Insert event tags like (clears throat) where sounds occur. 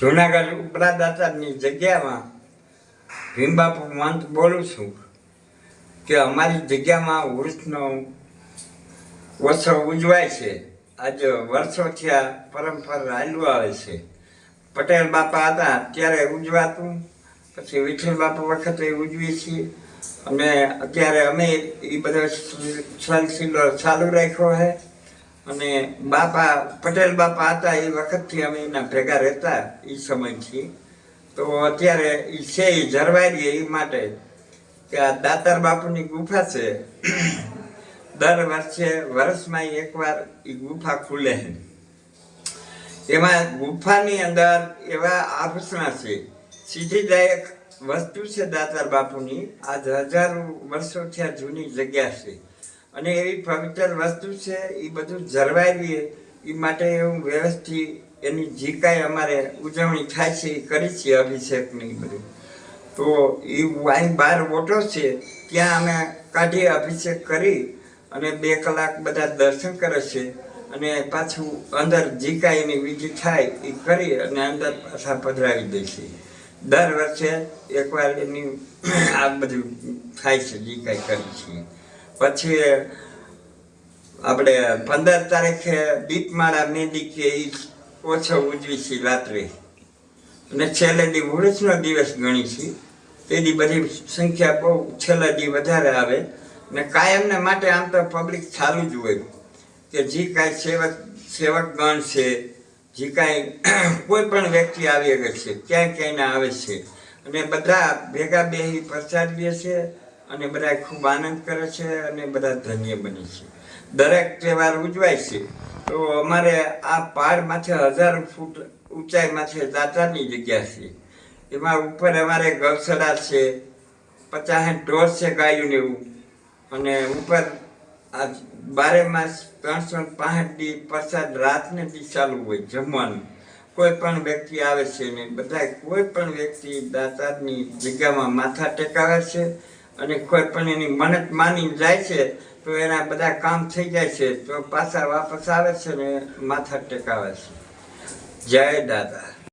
જુનાગઢ ઉપરાદાતાની જગ્યામાં ભીમબાપુ મંત બોલું છું કે અમારી જગ્યામાં વૃક્ષનો ઉત્સવ ઉજવાય છે. આજે વર્ષોથી આ પરંપરા ચાલ્યું આવે છે. પટેલ બાપા હતા ત્યારે ઉજવાતું. પછી વિઠ્ઠલ બાપા વખતે ઉજવીએ છીએ. અને અત્યારે અમે એ બધો સિલસિલો ચાલુ રાખ્યો છે. અને બાપા, પટેલ બાપા હતા, એ વખતથી અમે એના ભેગા રહેતા એ સમયથી. તો અત્યારે એ છે એ જરવાઈ રહે એ માટે કે આ દાતાર બાપુની ગુફા છે. દર વર્ષે, વર્ષમાં એકવાર એ ગુફા ખુલે એમાં ગુફાની અંદર એવા આભૂષણા છે. સિદ્ધિદાયક વસ્તુ છે દાતાર બાપુની. આજ હજારો વર્ષોથી આ જૂની જગ્યા છે. અને એવી પવિત્ર વસ્તુ છે, એ બધું જળવાઈ રહીએ એ માટે હું વ્યવસ્થિત એની જે કાંઈ અમારે ઉજવણી થાય છે, એ કરી છે અભિષેકની બધું. તો એ અહીં બહાર ઓટો છે, ત્યાં અમે કાઢી અભિષેક કરી અને બે કલાક બધા દર્શન કરે છે અને પાછું અંદર જે કાંઈ એની વિધિ થાય, એ કરી અને અંદર પાછા પધરાવી દે છે. દર વર્ષે એકવાર એની આ બધું થાય છે, જે કાંઈ કરી છીએ પછી, આપણે પંદર તારીખે દીપમાળા મહેંદી કે એ ઓછો ઉજવી છે રાત્રે. અને છેલ્લે દી વૃક્ષનો દિવસ ગણી છે. તેની બધી સંખ્યા બહુ છેલ્લા દી વધારે આવે. ને કાયમને માટે આમ તો પબ્લિક ચાલુ જ હોય. કે જે કાંઈ સેવક, સેવકગણ છે, જે કાંઈ (clears throat) કોઈ પણ વ્યક્તિ આવી શકે છે, ક્યાંય ક્યાંયના આવે છે. અને બધા ભેગા બેહી પ્રસાદ લે છે. અને બધા ખૂબ આનંદ કરે છે અને બધા ધન્ય બને છે. દરેક તહેવાર ઉજવાય છે. તો અમારે આ પહાડ માથે હજાર ફૂટ ઊંચાઈ માથે દાતાની જગ્યા છે. એમાં ઉપર અમારે ગૌશાળા છે પચાસ ઢોર છે ગાયું એવું. અને ઉપર આ બારે માસ ત્રણસો પાંસઠ દી પ્રસાદ રાતને દી ચાલુ હોય જમવાનું. કોઈ પણ વ્યક્તિ આવે છે ને બધા કોઈ પણ વ્યક્તિ દાતારની જગ્યામાં માથા ટેકાવે છે. અને કોઈ પણ એની મનત માની જાય છે, તો એના બધા કામ થઈ જાય છે, તો પાછા વાપસ આવે છે ને માથા ટેકાવે છે. જય દાદા.